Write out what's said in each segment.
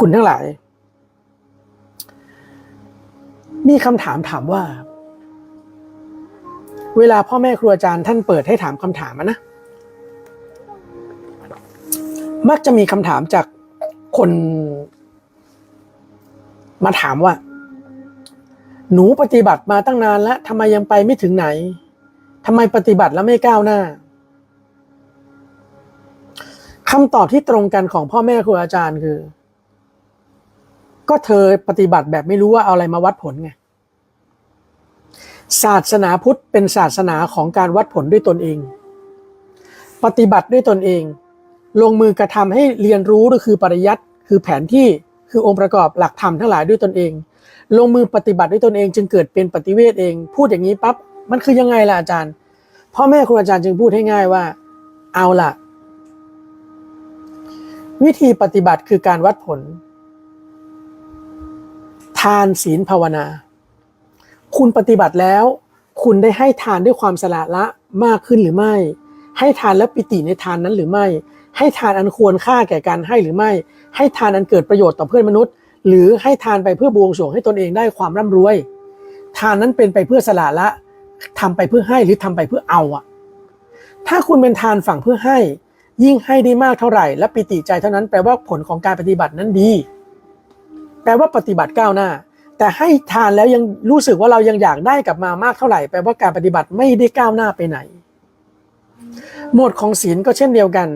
คุณทั้งหลาย มีคำถามถามว่า เวลาพ่อแม่ครูอาจารย์ท่านเปิดให้ถามคำถามอะนะ มักจะมีคำถามจากคน มาถามว่า หนูปฏิบัติมาตั้งนานแล้วทำไมยังไปไม่ถึงไหนทำไมปฏิบัติแล้วไม่ก้าวหน้าคำตอบที่ตรงกันของพ่อแม่ครูอาจารย์คือ ก็เธอปฏิบัติแบบไม่รู้ว่าเอาอะไรมาวัดผลไงศาสนาพุทธเป็นศาสนาของการวัดผลด้วยตนเอง ปฏิบัติด้วยตนเอง ลงมือกระทำให้เรียนรู้ก็คือปริยัติคือแผนที่คือองค์ประกอบหลักธรรมทั้งหลายด้วยตนเอง ลงมือปฏิบัติด้วยตนเอง จึงเกิดเป็นปฏิเวทเอง พูดอย่างนี้ปั๊บมันคือยังไงล่ะอาจารย์พ่อแม่ครูอาจารย์จึงพูดให้ง่ายว่า เอาล่ะ วิธีปฏิบัติคือการวัดผล ทานศีลภาวนา คุณปฏิบัติแล้ว คุณได้ให้ทานด้วยความสละละมากขึ้นหรือไม่ ให้ทานแล้วปิติในทานนั้นหรือไม่ ให้ทานอันควรค่าแก่การให้หรือไม่ ให้ทานอันเกิดประโยชน์ต่อเพื่อนมนุษย์ หรือให้ทานไปเพื่อบวงสรวงให้ตนเองได้ความร่ำรวย ทานนั้นเป็นไปเพื่อสละละทำไปเพื่อให้หรือทำไปเพื่อเอาอะถ้าคุณเป็นทานฝั่งเพื่อให้ ยิ่งให้ได้มากเท่าไหร่ และปิติใจเท่านั้นแปลว่าผลของการปฏิบัตินั้นดี แปลว่าปฏิบัติก้าวหน้า แต่ให้ทานแล้วยังรู้สึกว่าเรายังอยากได้กลับมามากเท่าไหร่แปลว่าการปฏิบัติไม่ได้ก้าวหน้าไปไหน หมวดของศีลก็เช่นเดียวกัน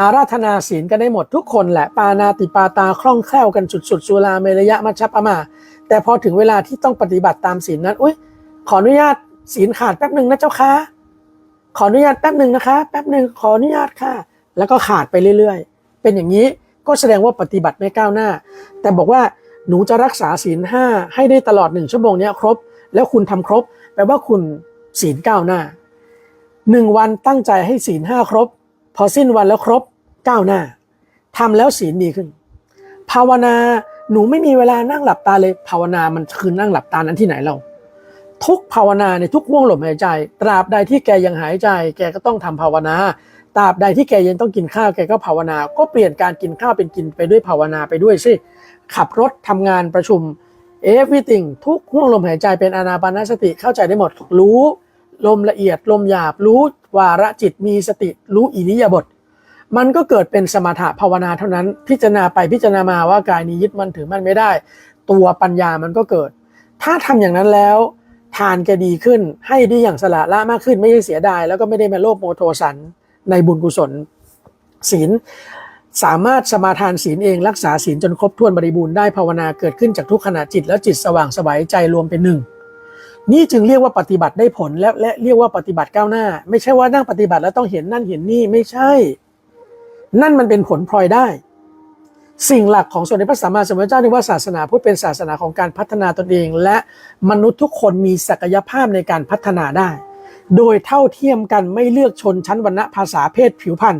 อาราธนาศีลก็ได้หมดทุกคนแหละปานาติปาตาคล่องแคล่วกันสุดๆสุราเมรยะมัชฌัปะมา แต่พอถึงเวลาที่ต้องปฏิบัติตามศีลนั้นอุ้ยขออนุญาตศีลขาดแป๊บหนึ่งนะเจ้าค่ะขออนุญาตแป๊บหนึ่งนะคะ แป๊บหนึ่งขออนุญาตค่ะ แล้วก็ขาดไปเรื่อย ๆ เป็นอย่างนี้ก็แสดงว่าปฏิบัติไม่ก้าวหน้า แต่บอกว่า หนูจะรักษาศีลห้าให้ได้ตลอดหนึ่งชั่วโมงเนี้ยครบ แล้วคุณทำครบ แปลว่าคุณศีลก้าวหน้าหนึ่งวันตั้งใจให้ศีลห้าครบ พอสิ้นวันแล้วครบก้าวหน้าทำแล้วศีลดีขึ้น ภาวนาหนูไม่มีเวลานั่งหลับตาเลย ภาวนามันคือนั่งหลับตานั้นที่ไหนเรา ทุกภาวนาในทุกห่วงลมหายใจ ตราบใดที่แกยังหายใจ แกก็ต้องทำภาวนาตราบใดที่แกยังต้องกินข้าวแกก็ภาวนา ก็เปลี่ยนการกินข้าวเป็นกินไปด้วยภาวนาไปด้วยสิ ขับรถทำงานประชุม everything ทุกห่วงลมหายใจเป็นอานาปานสติเข้าใจได้หมด รู้ลมละเอียดลมหยาบรู้วาระจิตมีสติรู้อิริยาบถมันก็เกิดเป็นสมถะภาวนาเท่านั้น พิจารณาไปพิจารณามาว่ากายนี้ยึดมันถือมันไม่ได้ ตัวปัญญามันก็เกิด ถ้าทำอย่างนั้นแล้ว ทานแกดีขึ้นให้ได้อย่างสละละมากขึ้นไม่ใช่เสียดาย แล้วก็ไม่ได้มาโลภโมโทสันในบุญกุศลศีล สามารถสมาทานศีลเองรักษาศีลจนครบถ้วนบริบูรณ์ได้ภาวนาเกิดขึ้นจากทุกขณะจิต แล้วจิตสว่างสบายใจรวมเป็นหนึ่งนี่จึงเรียกว่าปฏิบัติได้ผลและและเรียกว่าปฏิบัติก้าวหน้า ไม่ใช่ว่านั่งปฏิบัติแล้วต้องเห็นนั่นเห็นนี่ไม่ใช่ นั่นมันเป็นผลพลอยได้ สิ่งหลักของส่วนในพระสัมมาสัมพุทธเจ้าที่ว่าศาสนาพุทธเป็นศาสนาของการพัฒนาตนเอง และมนุษย์ทุกคนมีศักยภาพในการพัฒนาได้ โดยเท่าเทียมกันไม่เลือกชนชั้นวรรณะภาษาเพศผิวพรรณ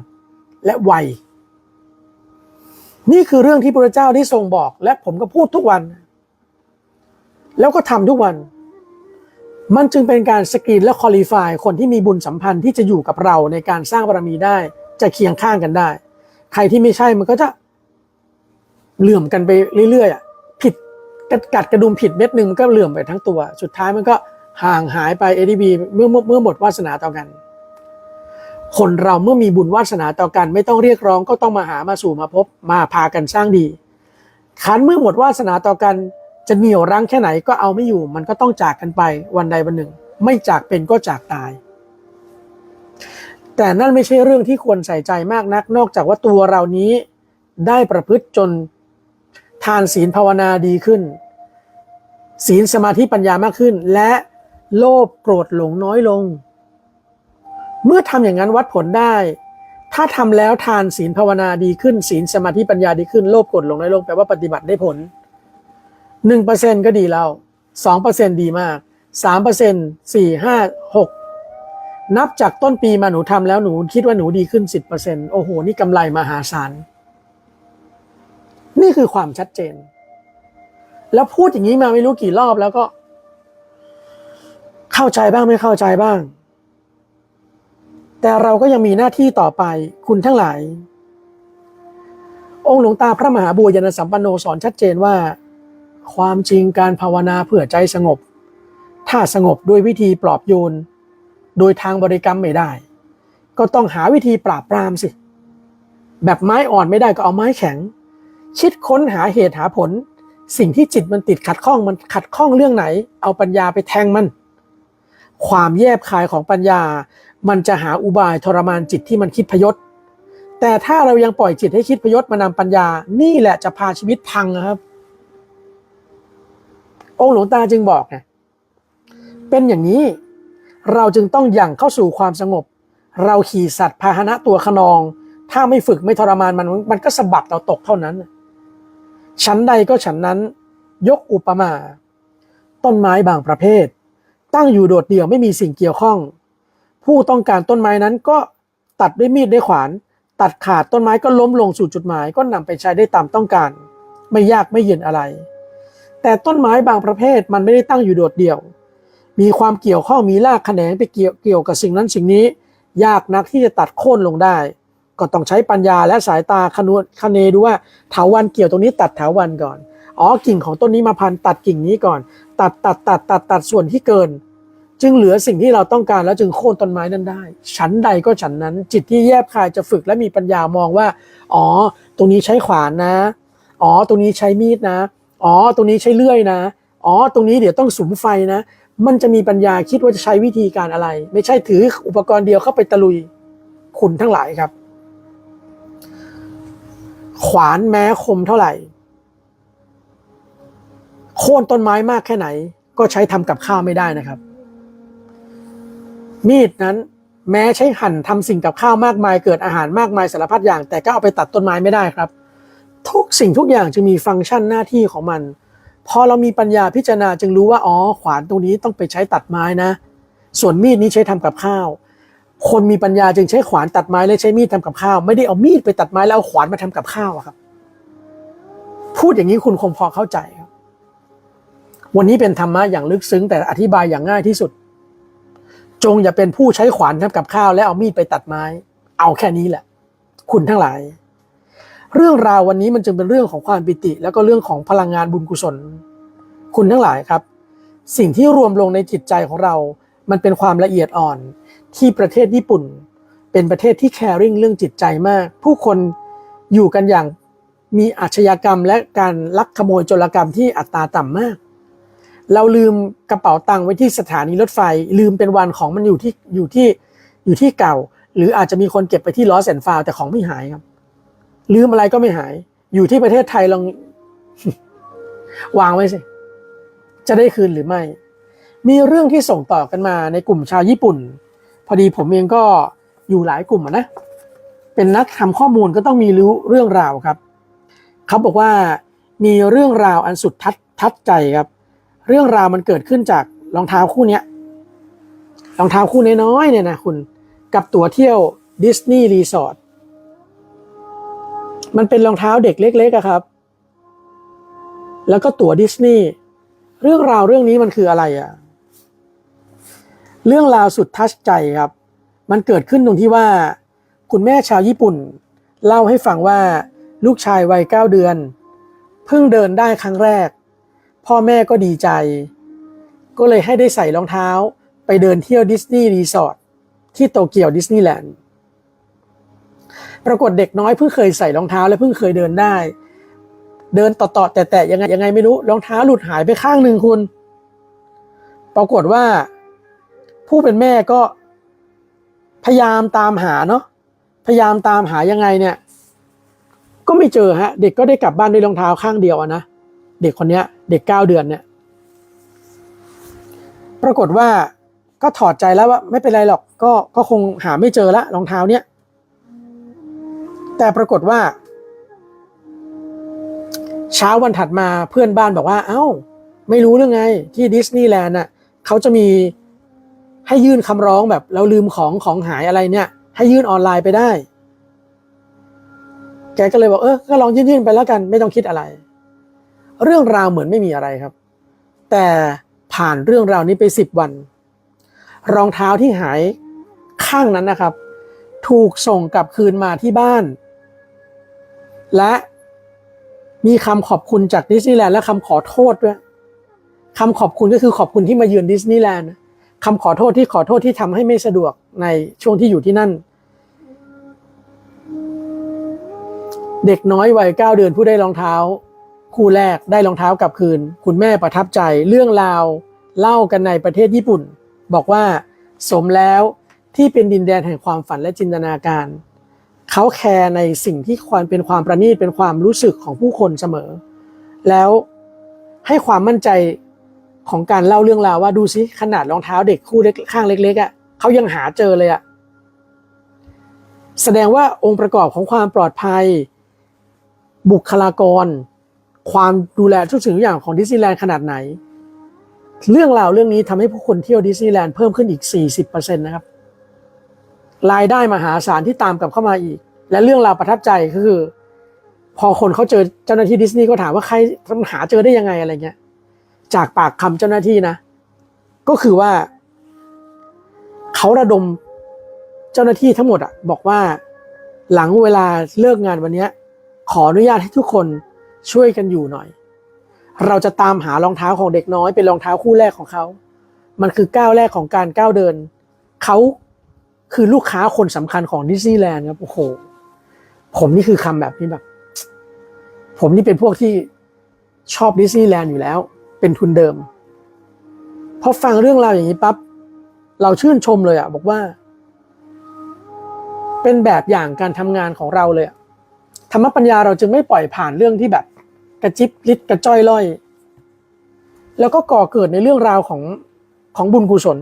และวัย นี่คือเรื่องที่พระเจ้าได้ทรงบอก และผมก็พูดทุกวัน แล้วก็ทำทุกวัน มันจึงเป็นการสกรีนและคอลี่ฟายคนที่มีบุญสัมพันธ์ที่จะอยู่กับเราในการสร้างบารมีได้ จะเคียงข้างกันได้ ใครที่ไม่ใช่มันก็จะเหลื่อมกันไปเรื่อยๆผิดกัดกัดกระดุมผิดเม็ดหนึ่งมันก็เหลื่อมไปทั้งตัว สุดท้ายมันก็ห่างหายไป ADB เมื่อเมื่อเมื่อหมดวาสนาต่อกัน คนเราเมื่อมีบุญวาสนาต่อกัน ไม่ต้องเรียกร้องก็ต้องมาหามาสู่มาพบมาพากันสร้างดีขันเมื่อหมดวาสนาต่อกันจะเหนี่ยวรั้งแค่ไหนก็เอาไม่อยู่ มันก็ต้องจากกันไปวันใดวันหนึ่ง ไม่จากเป็นก็จากตาย แต่นั่นไม่ใช่เรื่องที่ควรใส่ใจมากนัก นอกจากว่าตัวเรานี้ได้ประพฤติจนทานศีลภาวนาดีขึ้น ศีลสมาธิปัญญามากขึ้น และโลภโกรธหลงน้อยลง เมื่อทำอย่างนั้นวัดผลได้ ถ้าทำแล้วทานศีลภาวนาดีขึ้น ศีลสมาธิปัญญาดีขึ้นโลภกรธหลงน้อยลงแปลว่าปฏิบัติได้ผลหนึ่งเปอร์เซ็นก็ดีแล้วสองเปอร์เซ็นดีมากสามเปอร์เซ็นสี่ห้าหกนับจากต้นปีมาหนูทำแล้วหนูคิดว่าหนูดีขึ้นสิบเปอร์เซ็นโอ้โห นี่กำไรมหาศาลนี่คือความชัดเจน แล้วพูดอย่างนี้มาไม่รู้กี่รอบแล้วก็ เข้าใจบ้างไม่เข้าใจบ้าง แต่เราก็ยังมีหน้าที่ต่อไปคุณทั้งหลาย องค์หลวงตาพระมหาบัวยานสัมปันโนสอนชัดเจนว่า ความจริงการภาวนาเพื่อใจสงบ ถ้าสงบด้วยวิธีปลอบโยน โดยทางบริกรรมไม่ได้ ก็ต้องหาวิธีปราบปรามสิ แบบไม้อ่อนไม่ได้ก็เอาไม้แข็งคิดค้นหาเหตุหาผล สิ่งที่จิตมันติดขัดข้องมันขัดข้องเรื่องไหน เอาปัญญาไปแทงมัน ความแยบคายของปัญญา มันจะหาอุบายทรมานจิตที่มันคิดพยศ แต่ถ้าเรายังปล่อยจิตให้คิดพยศมานำปัญญา นี่แหละจะพาชีวิตพังนะครับ องค์หลวงตาจึงบอกไงเป็นอย่างนี้ เราจึงต้องอย่างเข้าสู่ความสงบ เราขี่สัตว์พาหนะตัวขนอง ถ้าไม่ฝึกไม่ทรมานมันมันก็สะบัดเราตกเท่านั้นชั้นใดก็ฉันนั้น ยกอุปมา ต้นไม้บางประเภท ตั้งอยู่โดดเดี่ยวไม่มีสิ่งเกี่ยวข้อง ผู้ต้องการต้นไม้นั้นก็ตัดด้วยมีดด้วยขวาน ตัดขาดต้นไม้ก็ล้มลงสู่จุดหมาย ก็นำไปใช้ได้ตามต้องการ ไม่ยากไม่เย็นอะไร แต่ต้นไม้บางประเภทมันไม่ได้ตั้งอยู่โดดเดี่ยว มีความเกี่ยวข้องมีรากแขนงไปเกี่ยวเกี่ยวกับสิ่งนั้นสิ่งนี้ ยากนักที่จะตัดโค่นลงได้ ก็ต้องใช้ปัญญาและสายตาคำนวณคเนดูว่าเถาวันเกี่ยวตรงนี้ตัดเถาวันก่อนอ๋อกิ่งของต้นนี้มาพันตัดกิ่งนี้ก่อน ตัดตัดตัดตัดตัดส่วนที่เกิน จึงเหลือสิ่งที่เราต้องการแล้วจึงโค่นต้นไม้นั้นได้ ฉันใดก็ฉันนั้น จิตที่แยบคายจะฝึกและมีปัญญามองว่า อ๋อ ตรงนี้ใช้ขวานนะ อ๋อ ตรงนี้ใช้มีดนะ อ๋อ ตรงนี้ใช้เลื่อยนะ อ๋อ ตรงนี้เดี๋ยวต้องสุมไฟนะ มันจะมีปัญญาคิดว่าจะใช้วิธีการอะไร ไม่ใช่ถืออุปกรณ์เดียวเข้าไปตะลุยคุณทั้งหลายครับ ขวานแม้คมเท่าไหร่ โค่นต้นไม้มากแค่ไหน ก็ใช้ทำกับข้าวไม่ได้นะครับ มีดนั้นแม้ใช้หั่นทำสิ่งกับข้าวมากมายเกิดอาหารมากมายสารพัดอย่าง แต่ก็เอาไปตัดต้นไม้ไม่ได้ครับ ทุกสิ่งทุกอย่างจึงมีฟังก์ชันหน้าที่ของมัน พอเรามีปัญญาพิจารณาจึงรู้ว่าอ๋อขวานตรงนี้ต้องไปใช้ตัดไม้นะ ส่วนมีดนี้ใช้ทำกับข้าว คนมีปัญญาจึงใช้ขวานตัดไม้และใช้มีดทำกับข้าว ไม่ได้เอามีดไปตัดไม้แล้วเอาขวานมาทำกับข้าวครับ พูดอย่างนี้คุณคงพอเข้าใจครับ วันนี้เป็นธรรมะอย่างลึกซึ้งแต่อธิบายอย่างง่ายที่สุด จงอย่าเป็นผู้ใช้ขวานทำกับข้าวและเอามีดไปตัดไม้ เอาแค่นี้แหละ คุณทั้งหลาย เรื่องราววันนี้มันจึงเป็นเรื่องของความปิติ แล้วก็เรื่องของพลังงานบุญกุศล คุณทั้งหลายครับ สิ่งที่รวมลงในจิตใจของเรา มันเป็นความละเอียดอ่อนที่ประเทศญี่ปุ่น เป็นประเทศที่แคริ่งเรื่องจิตใจมาก ผู้คนอยู่กันอย่างมีอาชญากรรมและการลักขโมยโจรกรรมที่อัตราต่ำมาก เราลืมกระเป๋าตังค์ไว้ที่สถานีรถไฟ ลืมเป็นวันของมันอยู่ที่อยู่ที่อยู่ที่เก่า หรืออาจจะมีคนเก็บไปที่ล้อแสนฟาวแต่ของไม่หายครับ ลืมอะไรก็ไม่หาย อยู่ที่ประเทศไทยลองวางไว้สิ จะได้คืนหรือไม่ มีเรื่องที่ส่งต่อกันมาในกลุ่มชาวญี่ปุ่น พอดีผมเองก็อยู่หลายกลุ่มนะ เป็นนักทำข้อมูลก็ต้องมีรู้เรื่องราวครับ เขาบอกว่ามีเรื่องราวอันสุดทัดทัดใจครับ เรื่องราวมันเกิดขึ้นจากรองเท้าคู่เนี้ยรองเท้าคู่น้อยๆเนี่ยนะคุณกับตั๋วเที่ยวดิสนีย์รีสอร์ทมันเป็นรองเท้าเด็กเล็กๆครับ แล้วก็ตั๋วดิสนีย์เรื่องราวเรื่องนี้มันคืออะไรอะเรื่องราวสุดทัชใจครับ มันเกิดขึ้นตรงที่ว่า คุณแม่ชาวญี่ปุ่น เล่าให้ฟังว่าลูกชายวัยเก้าเดือน เพิ่งเดินได้ครั้งแรก พ่อแม่ก็ดีใจ ก็เลยให้ได้ใส่รองเท้าไปเดินเที่ยวดิสนีย์รีสอร์ทที่โตเกียวดิสนีย์แลนด์ปรากฏเด็กน้อยเพิ่งเคยใส่รองเท้าและเพิ่งเคยเดินได้ เดินต่อๆแต่แต่ยังไงยังไงไม่รู้รองเท้าหลุดหายไปข้างหนึ่งคุณ ปรากฏว่า ผู้เป็นแม่ก็พยายามตามหาเนาะพยายามตามหายังไงเนี่ย ก็ไม่เจอฮะ เด็กก็ได้กลับบ้านด้วยรองเท้าข้างเดียวนะ เด็กคนเนี้ย เด็กเก้าเดือนเนี่ยปรากฏว่าก็ถอดใจแล้วว่าไม่เป็นไรหรอกก็ก็คงหาไม่เจอละรองเท้าเนี้ยแต่ปรากฏว่า เช้าวันถัดมาเพื่อนบ้านบอกว่า เอ้า ไม่รู้เรื่องไง ที่ดิสนีย์แลนด์น่ะเขาจะมีให้ยื่นคำร้องแบบเราลืมของของหายอะไรเนี่ย ให้ยื่นออนไลน์ไปได้ แกก็เลยบอกเออก็ลองยื่นๆไปแล้วกัน ไม่ต้องคิดอะไร เรื่องราวเหมือนไม่มีอะไรครับ แต่ผ่านเรื่องราวนี้ไปสิบวัน รองเท้าที่หายข้างนั้นนะครับ ถูกส่งกลับคืนมาที่บ้าน และมีคำขอบคุณจากดิสนีย์แลนด์และคำขอโทษด้วยคำขอบคุณก็คือขอบคุณที่มาเยือนดิสนีย์แลนด์คำขอโทษที่ขอโทษที่ทำให้ไม่สะดวกในช่วงที่อยู่ที่นั่น เด็กน้อยวัยเก้าเดือนผู้ได้รองเท้า คู่แรกได้รองเท้ากลับคืน คุณแม่ประทับใจเรื่องราวเล่ากันในประเทศญี่ปุ่น บอกว่าสมแล้วที่เป็นดินแดนแห่งความฝันและจินตนาการ เขาแคร์ในสิ่งที่ควรเป็นความประณีตเป็นความรู้สึกของผู้คนเสมอ แล้วให้ความมั่นใจของการเล่าเรื่องราวว่าดูสิขนาดรองเท้าเด็กคู่เล็กข้างเล็กๆอะ่ะเขายังหาเจอเลยอะ่ะแสดงว่าองค์ประกอบของความปลอดภัย บุคลากร ความดูแลทุกสิ่งทุกอย่างของดิสนีย์แลนด์ขนาดไหน เรื่องราวเรื่องนี้ทำให้ผู้คนเที่ยวดิสนีย์แลนด์เพิ่มขึ้นอีก 40%นะครับ รายได้มหาศาลที่ตามกลับเข้ามาอีก และเรื่องราวประทับใจก็คือ พอคนเขาเจอเจ้าหน้าที่ดิสนีย์ก็ถามว่าใครหาเจอได้ยังไงอะไรเงี้ย จากปากคำเจ้าหน้าที่นะ ก็คือว่า เขาระดมเจ้าหน้าที่ทั้งหมดอะบอกว่าหลังเวลาเลิกงานวันนี้ขออนุญาตให้ทุกคน ช่วยกันอยู่หน่อย เราจะตามหารองเท้าของเด็กน้อยเป็นรองเท้าคู่แรกของเขา มันคือก้าวแรกของการก้าวเดิน เขาคือลูกค้าคนสำคัญของดิสนีย์แลนด์ครับโอ้โห ผมนี่คือคำแบบนี้แบบ ผมนี่เป็นพวกที่ชอบดิสนีย์แลนด์อยู่แล้ว เป็นทุนเดิมพอฟังเรื่องราวอย่างนี้ปั๊บเราชื่นชมเลยอะบอกว่า เป็นแบบอย่างการทำงานของเราเลยอะ ธรรมปัญญาเราจึงไม่ปล่อยผ่านเรื่องที่แบบกระจิบลิดกระจ้อยล่อย แล้วก็ก่อเกิดในเรื่องราวของของบุญกุศล